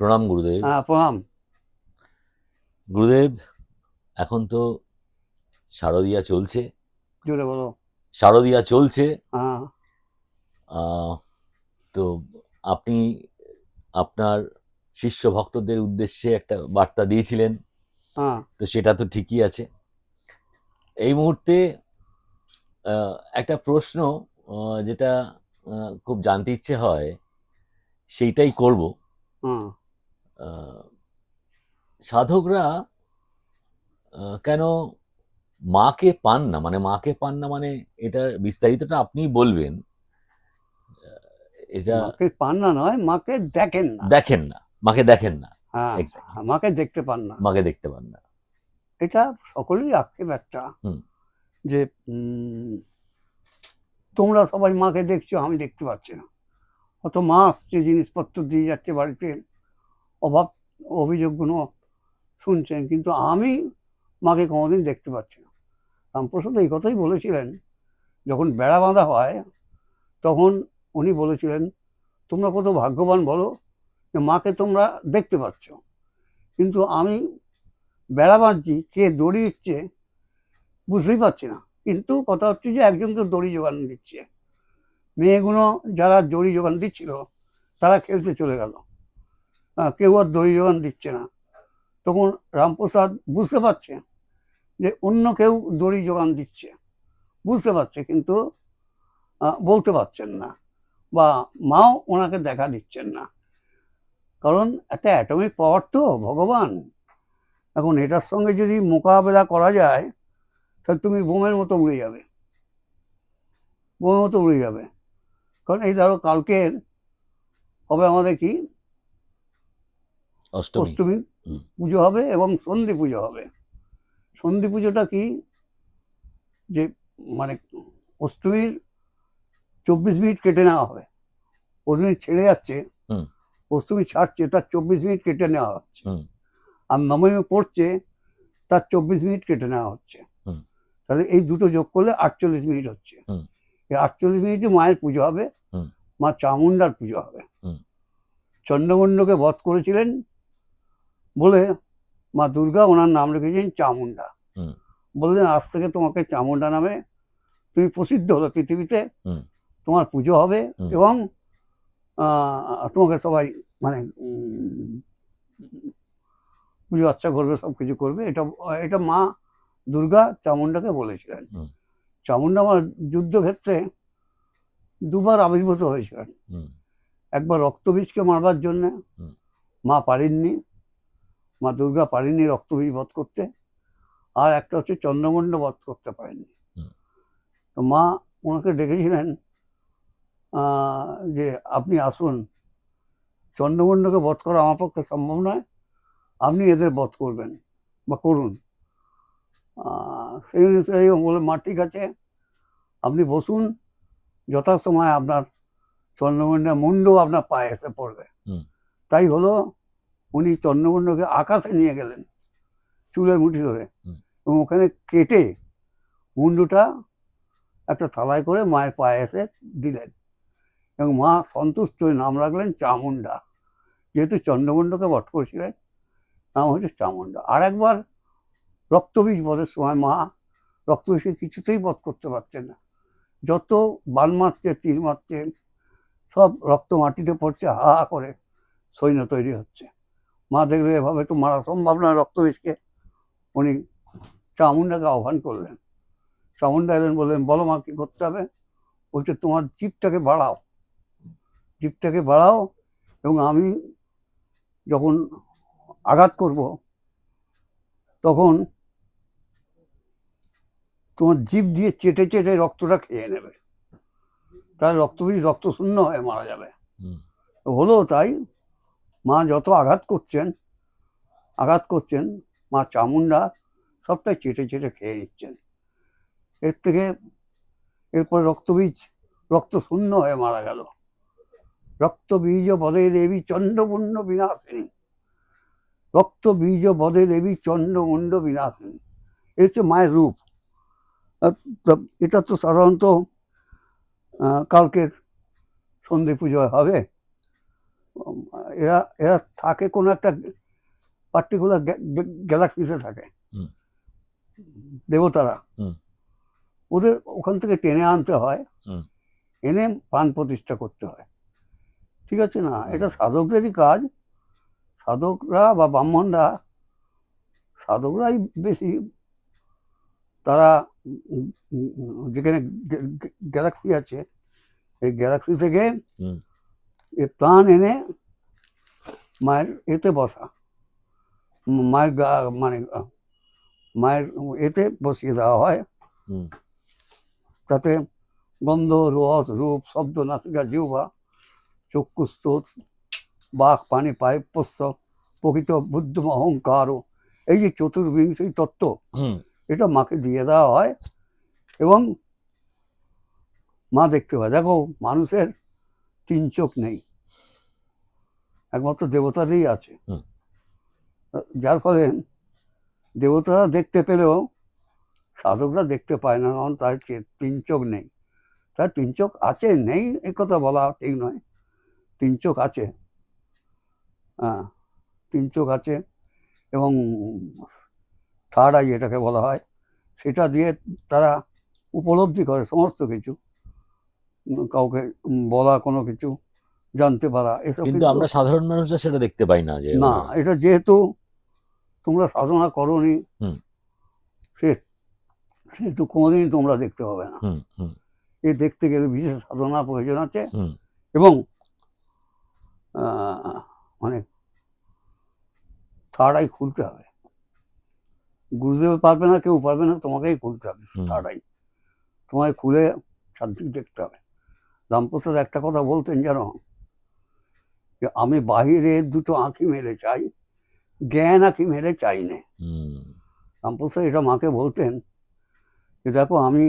প্রণাম গুরুদেব। হ্যাঁ প্রণাম। গুরুদেব এখন তো শারদিয়া চলছে। জোরে বলো। শারদিয়া চলছে। হ্যাঁ। তো আপনি আপনার শিষ্য ভক্তদের উদ্দেশ্যে একটা বার্তা দিয়েছিলেন। হ্যাঁ। তো সেটা তো ঠিকই আছে। এই মুহূর্তে আহ, একটা প্রশ্ন যেটা খুব জানতে ইচ্ছে হয় সেইটাই করব। আহ, সাধকরা কেন মাকে পান না? মানে মাকে পান না মানে এটার বিস্তারিতটা আপনিই বলবেন। এটা মাকে পান না নয় মাকে দেখেন না। দেখেন না মাকে দেখেন না। হ্যাঁ মাকে দেখতে পান না। মাকে দেখতে পান না। এটা সকলেই আক্ষেপ একটা যে তোমরা সবাই মাকে দেখছ আমি দেখতে পাচ্ছি না। অত মা আসছে জিনিসপত্র দিয়ে যাচ্ছে বাড়িতে অভাব অভিযোগগুলো শুনছেন কিন্তু আমি মাকে কোনোদিন দেখতে পাচ্ছি না। রামপ্রসাদ এই কথাই বলেছিলেন যখন বেড়া বাঁধা হয় তখন উনি বলেছিলেন তোমরা কত ভাগ্যবান বলো যে মাকে তোমরা দেখতে পাচ্ছ। কিন্তু আমি বেড়া বাঁধছি কে দড়ি দিচ্ছে বুঝতেই পারছি না। কিন্তু কথা হচ্ছে যে একজনকে দড়ি যোগান দিচ্ছে। মেয়েগুলো যারা দড়ি যোগান দিচ্ছিল, তারা খেলতে চলে গেল। কেউ আর দড়ি যোগান দিচ্ছে না। তখন রামপ্রসাদ বুঝতে পারছে যে অন্য কেউ দড়ি যোগান দিচ্ছে। বুঝতে পারছে, কিন্তু বলতে পারছেন না বা মাও ওনাকে দেখা দিচ্ছেন না। কারণ একটা অ্যাটমিক পাওয়ার তো, ভগবান। এখন এটার সঙ্গে যদি মোকাবেলা করা যায় তাহলে তুমি বোমের মতো উড়ে যাবে। বোমের মতো উড়ে যাবে। কারণ এই ধরো কালকের হবে আমাদের কি? অষ্টমী। পুজো হবে এবং সন্ধি পুজো হবে। সন্ধি পুজোটা কি? যে মানে অষ্টমীর চব্বিশ মিনিট কেটে নেওয়া হবে। অষ্টমী ছেড়ে যাচ্ছে। অষ্টমী ছাড়ছে তার চব্বিশ মিনিট কেটে নেওয়া হচ্ছে। আর নবমী পড়ছে তার চব্বিশ মিনিট কেটে নেওয়া হচ্ছে। তাহলে এই দুটো যোগ করলে আটচল্লিশ মিনিট হচ্ছে। এই আটচল্লিশ মিনিটে মায়ের পুজো হবে মা চামুন্ডার পুজো হবে। হুম। চন্দ্রমণ্ডকে বধ করেছিলেন বলে মা দুর্গা ওনার নাম রেখেছেন চামুন্ডা। বললেন আজ থেকে তোমাকে চামুন্ডা নামে তুমি প্রসিদ্ধ হলো পৃথিবীতে। তোমার পুজো হবে এবং তোমাকে সবাই মানে পুজো আচ্ছা করবে সব কিছু করবে। এটা এটা মা দুর্গা চামুন্ডাকে বলেছিলেন। চামুন্ডা আমার যুদ্ধক্ষেত্রে দুবার আবির্ভূত হয়েছিলেন। একবার রক্তবীজকে মারবার জন্য। মা পারেননি। মা দুর্গা পারেননি রক্তবীজ বধ করতে। আর একটা হচ্ছে চন্দ্রমণ্ড বধ করতে পারেননি। তো মা ওনাকে ডেকেছিলেন যে আপনি আসুন। চন্দ্রমণ্ডকে বধ করা আমার পক্ষে সম্ভব নয়। আপনি এদের বধ করবেন বা করুন। সেই অনুযায়ী বলে মা ঠিক আছে। আপনি বসুন যথাসময় আপনার চন্দ্রমণ্ডের মুন্ড আপনার পায়ে এসে পড়বে। তাই হলো উনি চন্দ্রমণ্ডকে আকাশে নিয়ে গেলেন চুলের মুঠি ধরে। এবং ওখানে কেটে মুন্ডুটা একটা থালায় করে মায়ের পায়ে এসে দিলেন। এবং মা সন্তুষ্ট হয়ে নাম রাখলেন চামুন্ডা যেহেতু চন্দ্রমণ্ডকে বট করেছিলেন নাম হচ্ছে চামুন্ডা আর একবার রক্তবীজ বধের সময় মা রক্তবীজকে কিছুতেই বধ করতে পারছেন না। যত বান মারছে তীর মারছে, সব রক্ত মাটিতে পড়ছে, হা হা করে সৈন্য তৈরি হচ্ছে। মা দেখলে, এভাবে তো মারা সম্ভব নয় রক্তবীজকে। উনি চামুন্ডাকে আহ্বান করলেন। চামুন্ডা এলেন, বললেন, বলো মা, কি করতে হবে? বলছে, তোমার জিপটাকে বাড়াও। জিপটাকে বাড়াও এবং আমি যখন আঘাত করব তখন তোমার জিভ দিয়ে চেটে চেটে রক্তটা খেয়ে নেবে। তাহলে রক্তবীজ রক্ত শূন্য হয়ে মারা যাবে। হলো তাই মা যত আঘাত করছেন আঘাত করছেন মা চামুন্ডা সবটাই চেটে চেটে খেয়ে নিচ্ছেন। এর থেকে এরপর রক্তবীজ রক্ত শূন্য হয়ে মারা গেল। রক্ত বীজ বদে দেবী চন্দ্রপূর্ণ বিনাশিনী। রক্ত বীজ বদে দেবী চন্দ্রমুণ্ড বিনাশিনী। এ হচ্ছে মায়ের রূপ। এটা তো সাধারণত কালকের সন্ধে পুজো হবে। এরা এরা থাকে কোনো একটা পার্টিকুলার গ্যালাক্সিতে থাকে। দেবতারা। ওদের ওখান থেকে টেনে আনতে হয়। এনে প্রাণ প্রতিষ্ঠা করতে হয়। ঠিক আছে না? এটা সাধকদেরই কাজ। সাধকরা বা ব্রাহ্মণরা সাধকরাই বেশি তারা যেখানে গ্যালাক্সি আছে এই গ্যালাক্সি থেকে এ প্রাণ এনে মায়ের এতে বসা মায়ের গা- মানে মায়ের এতে বসিয়ে দেওয়া হয়। তাতে গন্ধ রস রূপ শব্দ নাসিকা জিহ্বা চক্ষু স্তোত বাক পানি পায় পশ্চ প্রকৃত বুদ্ধ অহংকার এই যে চতুর্বিংশী তত্ত্ব এটা মাকে দিয়ে দেওয়া হয় এবং মা দেখতে পায় দেখো মানুষের তিন চোখ নেই একমাত্র দেবতারই আছে। যার ফলে দেবতারা দেখতে পেলেও সাধকরা দেখতে পায় না কারণ তার তিন চোখ নেই। তার তিন চোখ আছে নেই এ কথা বলা ঠিক নয়। তিন চোখ আছে। হ্যাঁ তিন চোখ আছে এবং থার্ড আই এটাকে বলা হয় সেটা দিয়ে তারা উপলব্ধি করে সমস্ত কিছু। কাউকে বলা কোনো কিছু জানতে পারা এসব কিন্তু আমরা সাধারণ মানুষরা সেটা দেখতে পাই না যে না এটা যেহেতু তোমরা সাধনা করনি। সে সেহেতু কোনোদিনই তোমরা দেখতে পাবে না। এ দেখতে গেলে বিশেষ সাধনার প্রয়োজন আছে এবং মানে থার্ড আই খুলতে হবে। গুরুদেব পারবে না কেউ পারবে না তোমাকেই খুলতে হবে আই তোমায় খুলে চারদিক দেখতে হবে। রামপ্রসাদ একটা কথা বলতেন জানো? যে আমি বাহিরে দুটো আঁখি মেলে চাই জ্ঞান আঁখি মেলে চাই না। রামপ্রসাদ এটা মাকে বলতেন যে দেখো আমি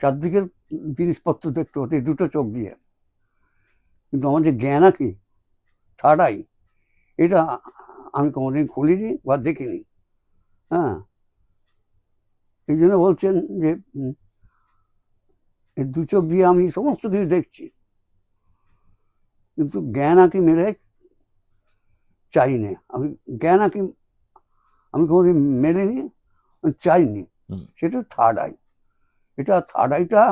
চারদিকের জিনিসপত্র দেখতে হতো দুটো চোখ দিয়ে। কিন্তু আমার যে জ্ঞান আঁকি থার্ড আই এটা আমি কোনোদিন খুলিনি বা দেখিনি। হ্যাঁ? এই জন্য বলছেন যে এই দু চোখ দিয়ে আমি সমস্ত কিছু দেখছি। কিন্তু জ্ঞান আঁকি মেরে চাই না আমি জ্ঞান আঁকি আমি কোনোদিন মেলেনি আমি চাইনি। সেটা থার্ড আই এটা থার্ড আইটা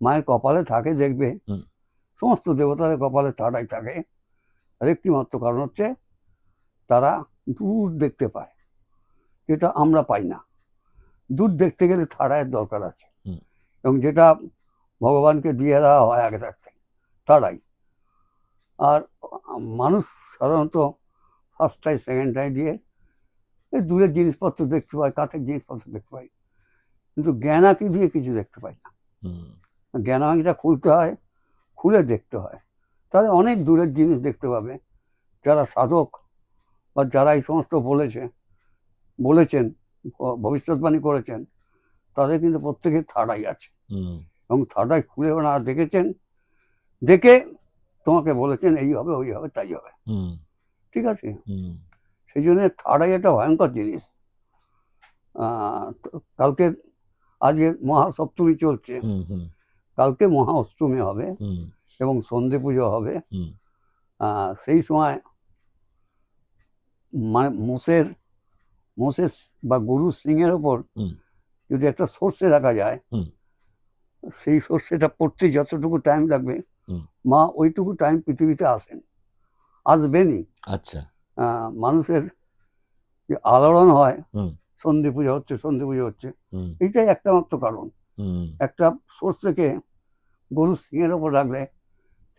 মায়ের কপালে থাকে দেখবে। সমস্ত দেবতার কপালে থার্ড আই থাকে। আর একটি মাত্র কারণ হচ্ছে তারা দূর দেখতে পায়। যেটা আমরা পাই না। দূর দেখতে গেলে থার্ড দরকার আছে। এবং যেটা ভগবানকে দিয়ে দেওয়া হয় আগে থাকতে আই আর মানুষ সাধারণত ফার্স্ট আই সেকেন্ড আই দিয়ে এই দূরের জিনিসপত্র দেখতে পায় কাছের জিনিসপত্র দেখতে পাই কিন্তু জ্ঞানাকি দিয়ে কিছু দেখতে পাই না। জ্ঞানাকিটা খুলতে হয় খুলে দেখতে হয়। তাহলে অনেক দূরের জিনিস দেখতে পাবে। যারা সাধক বা যারা এই সমস্ত বলেছে বলেছেন ভবিষ্যৎবাণী করেছেন তাদের কিন্তু প্রত্যেকের থার্ডাই আছে। হুম। এবং থার্ডাই খুলে ওনারা দেখেছেন দেখে তোমাকে বলেছেন এই হবে ওই হবে তাই হবে। হুম। ঠিক আছে? হুম। সেই জন্য থার্ডাই একটা ভয়ঙ্কর জিনিস। কালকে আজকে মহাসপ্তমী চলছে। কালকে মহা অষ্টমী হবে এবং সন্ধে পুজো হবে। সেই সময় মানে মোষের মোষের বা গরুর সিংয়ের ওপর যদি একটা সর্ষে রাখা যায় সেই সর্ষেটা পড়তে যতটুকু টাইম লাগবে। মা ওইটুকু টাইম পৃথিবীতে আসেন। আসবেনই। আচ্ছা। মানুষের যে আলোড়ন হয়। সন্ধে পুজো হচ্ছে সন্ধে পুজো হচ্ছে এইটাই একটা মাত্র কারণ একটা সর্ষেকে গরুর সিংয়ের ওপর রাখলে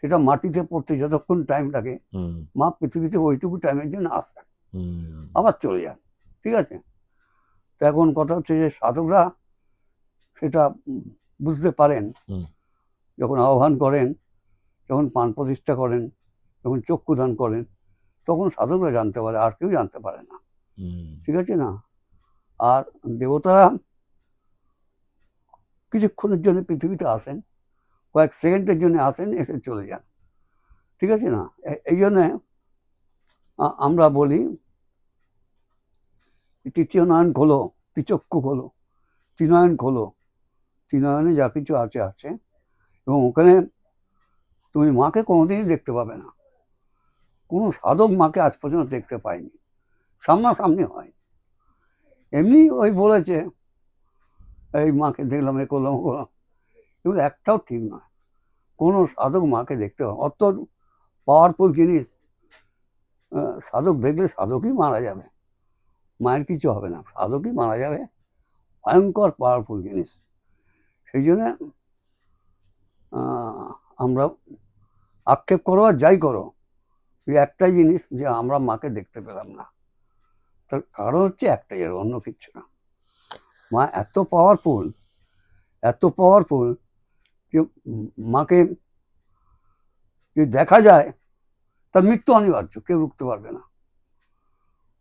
সেটা মাটিতে পড়তে যতক্ষণ টাইম লাগে মা পৃথিবীতে ওইটুকু টাইমের জন্য আসেন। আবার চলে যান ঠিক আছে? তো এখন কথা হচ্ছে যে সাধকরা সেটা বুঝতে পারেন যখন আহ্বান করেন যখন পান প্রতিষ্ঠা করেন যখন চক্ষুদান করেন তখন সাধকরা জানতে পারে আর কেউ জানতে পারে না ঠিক আছে না? আর দেবতারা কিছুক্ষণের জন্য পৃথিবীতে আসেন কয়েক সেকেন্ডের জন্য আসেন এসে চলে যান ঠিক আছে না? এই জন্যে আমরা বলি তৃতীয় নয়ন খোলো, ত্রিচক্ষু খোলো, ত্রিনয়ন খোলো। ত্রিনয়নে যা কিছু আছে আছে। এবং ওখানে তুমি মাকে কোনোদিনই দেখতে পাবে না। কোনো সাধক মাকে আজ পর্যন্ত দেখতে পাইনি সামনাসামনি হয়। এমনি ওই বলেছে, এই মাকে দেখলাম, এ করলাম, ও করলাম। এগুলো একটাও ঠিক নয়। কোনো সাধক মাকে দেখতে পাবে অত পাওয়ারফুল জিনিস। সাধক দেখলে সাধকই মারা যাবে। মায়ের কিছু হবে না। সাধকই মারা যাবে। ভয়ঙ্কর পাওয়ারফুল জিনিস। সেই জন্য আমরা আক্ষেপ করো আর যাই করো। ওই একটাই জিনিস যে আমরা মাকে দেখতে পেলাম না। তার কারণ হচ্ছে একটাই আর অন্য কিচ্ছু না। মা এত পাওয়ারফুল এত পাওয়ারফুল যে মাকে যদি দেখা যায়, তার মৃত্যু অনিবার্য। কেউ রুখতে পারবে না।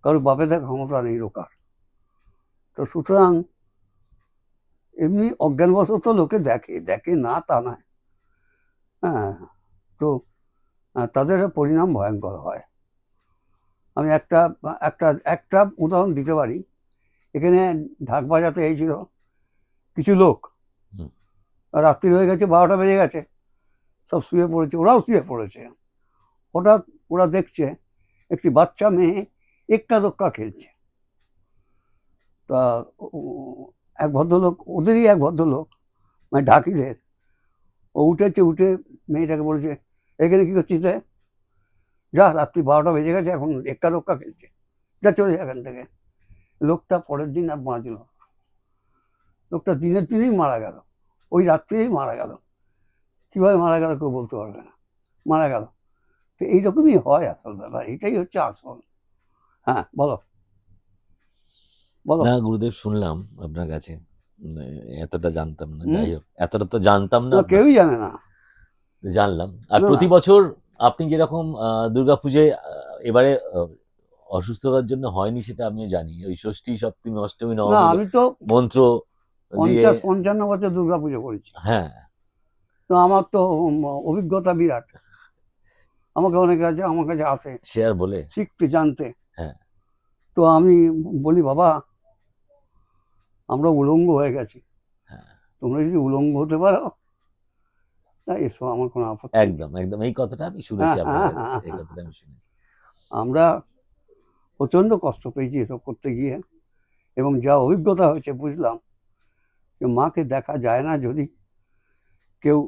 কারোর বাপে দেখা ক্ষমতা নেই রোকার তো সুতরাং এমনি অজ্ঞানবশত লোকে দেখে দেখে না তা নয়। হ্যাঁ তো তাদের পরিণাম ভয়ঙ্কর হয়। আমি একটা একটা একটা উদাহরণ দিতে পারি। এখানে ঢাক বাজাতে এইছিল কিছু লোক। রাত্রি হয়ে গেছে বারোটা বেজে গেছে। সব শুয়ে পড়েছে ওরাও শুয়ে পড়েছে। হঠাৎ ওরা দেখছে একটি বাচ্চা মেয়ে এক্কা দোক্কা খেলছে। তা এক ভদ্রলোক, ওদেরই এক ভদ্রলোক মানে ঢাকিদের, ও উঠেছে, উঠে মেয়েটাকে বলেছে, এখানে কী করছিস রে? যা, রাত্রি বারোটা বেজে গেছে, এখন এক্কা দোক্কা খেলছে। যা, চলে যা এখান থেকে। লোকটা পরের দিন আর বাঁচল লোকটা দিনের দিনেই মারা গেল, ওই রাত্রেই মারা গেল। কীভাবে মারা গেল কেউ বলতে পারবে না। মারা গেল। তো এইরকমই হয় আসল ব্যাপার, এটাই হচ্ছে আসল। হ্যাঁ বলো। বলো। না গুরুদেব শুনলাম আপনার কাছে। এতটা জানতাম না যাই হোক এতটা তো জানতাম না কেউই জানে না। জানলাম। আর প্রতি বছর আপনি যেরকম দুর্গাপুজোয় এবারে অসুস্থতার জন্য হয়নি সেটা আমিও জানি। ওই ষষ্ঠী সপ্তমী অষ্টমী নবমী আমি তো মন্ত্র পঞ্চাশ পঞ্চান্ন বছর দুর্গা পুজো করেছি। হ্যাঁ। তো আমার তো অভিজ্ঞতা বিরাট। আমাকে অনেকে আছে আমার কাছে আসে। সে আর বলে? শিখতে জানতে। তো আমি বলি বাবা আমরা উলঙ্গ হয়ে গেছি হ্যাঁ। তোমরা যদি উলঙ্গ হতে পারো তা এসো আমার কোনো আপত্তি একদম একদম এই কথাটা আমি শুনেছি এই। কথাটা আমি শুনেছি আমরা প্রচণ্ড কষ্ট পেয়েছি এসব করতে গিয়ে এবং যা অভিজ্ঞতা হয়েছে বুঝলাম যে মাকে দেখা যায় না যদি কেউ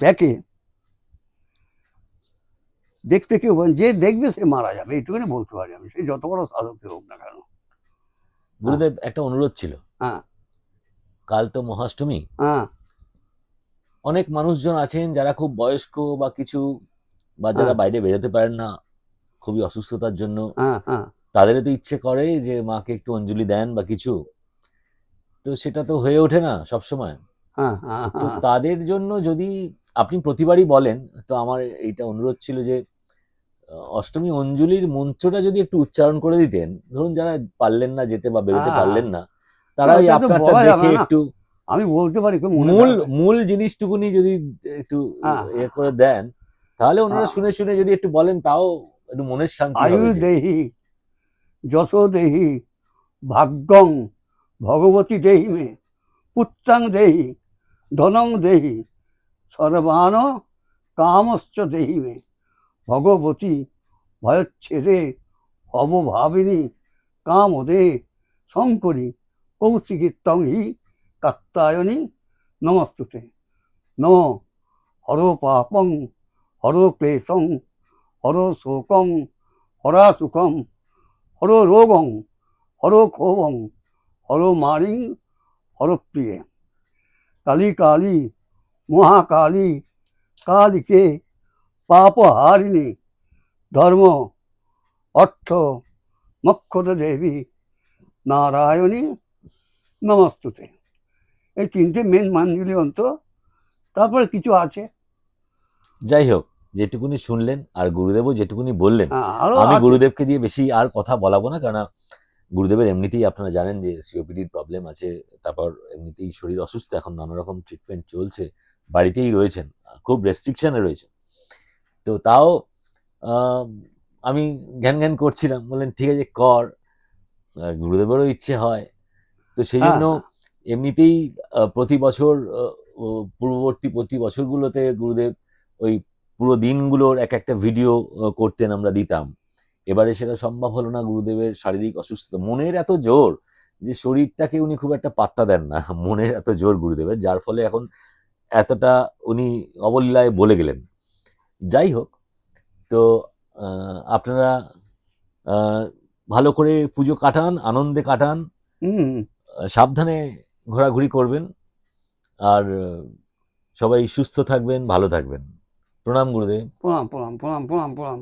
দেখে দেখতে কেউ যে দেখবে সে মারা যাবে এইটুকুনি বলতে পারি আমি। সে যত বড় সাধক হোক না কেন। গুরুদেব একটা অনুরোধ ছিল। হ্যাঁ। কাল তো মহাষ্টমী। হ্যাঁ। অনেক মানুষজন আছেন যারা খুব বয়স্ক বা কিছু বা যারা হ্যাঁ। বাইরে বেরোতে পারেন না খুবই অসুস্থতার জন্য। হ্যাঁ হ্যাঁ। তাদেরও তো ইচ্ছে করে যে মাকে একটু অঞ্জলি দেন বা কিছু। তো সেটা তো হয়ে ওঠে না সব সময় হ্যাঁ। তাদের জন্য যদি আপনি প্রতিবারই বলেন তো আমার এইটা অনুরোধ ছিল যে অষ্টমী অঞ্জলির মন্ত্রটা যদি একটু উচ্চারণ করে দিতেন ধরুন যারা পারলেন না যেতে বা বেরোতে। পারলেন না তারা ওই আপনারটা দেখে একটু আমি বলতে পারি মূল মূল জিনিসটুকুনি যদি একটু হ্যাঁ, ইয়ে করে দেন তাহলে ওনারা। শুনে শুনে যদি একটু বলেন তাও একটু মনের শান্তি আয়ু দেহি যশ দেহি ভাগ্যং ভগবতী দেহি মে পুত্রাং দেহি ধনং দেহি সর্বান কামশ্চ দেহি মে। ভগবতী ভয়চ্ছেদে অবভাবিনী কামদে শঙ্করী কৌশিকীর্তং হি কাত্তায়নী নমস্তুতে। নম হর পাপং, হর ক্লেশং, হর শোকং, হরা সুখম হর রোগং, হর ক্ষোভং, হর মারিং, হর প্রিয়ে। কালী কালী মহাকালী কালীকে পাপহারিণী ধর্ম অর্থ মক্ষদ দেবী নারায়ণী নমস্তুতে। এই তিনটে মেন মানগুলি অন্ত। তারপরে কিছু আছে। যাই হোক যেটুকুনি শুনলেন আর গুরুদেবও যেটুকুনি বললেন হ্যাঁ, আমি গুরুদেবকে দিয়ে বেশি আর কথা বলাবো না কারণ গুরুদেবের এমনিতেই আপনারা জানেন যে সিওপিডির প্রবলেম আছে তারপর এমনিতেই শরীর অসুস্থ এখন নানা রকম ট্রিটমেন্ট চলছে। বাড়িতেই রয়েছেন খুব রেস্ট্রিকশনে রয়েছেন। তো তাও আমি জ্ঞান জ্ঞান করছিলাম বললেন ঠিক আছে কর গুরুদেবেরও ইচ্ছে হয়। তো সেই জন্য এমনিতেই প্রতি বছর পূর্ববর্তী প্রতি বছরগুলোতে গুরুদেব ওই পুরো দিনগুলোর এক একটা ভিডিও করতেন আমরা দিতাম। এবারে সেটা সম্ভব হলো না গুরুদেবের শারীরিক অসুস্থতা। মনের এত জোর যে শরীরটাকে উনি খুব একটা পাত্তা দেন না। মনের এত জোর গুরুদেবের যার ফলে এখন এতটা উনি অবলীলায় বলে গেলেন। যাই হোক তো আপনারা ভালো করে পুজো কাটান আনন্দে কাটান সাবধানে ঘোরাঘুরি করবেন আর সবাই সুস্থ থাকবেন ভালো থাকবেন। প্রণাম গুরুদেব। প্রণাম প্রণাম প্রণাম প্রণাম প্রণাম।